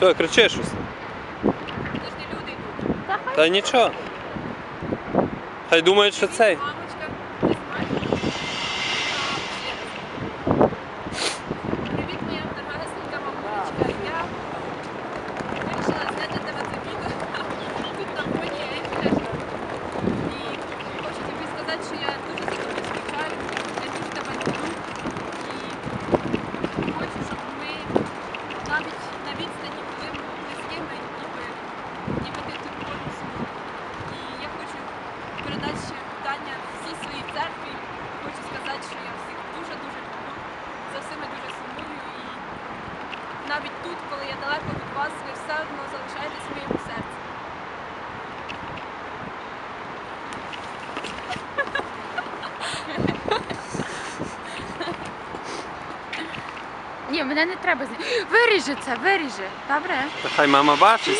Все, кричи щось. Це не люди йдуть. Та нічого. Хай думають, що цей. Навіть на відстані, ніби ти тут поруч зі мною. І я хочу передати ще вітання всій своїй церкві. Хочу сказати, що я всіх дуже-дуже люблю. За всіми дуже сумую. І навіть тут, коли я далеко від вас, ви все в моєму серці. Ні, мене не треба зняти. Виріжи це, виріжи. Добре? Та хай мама бачить.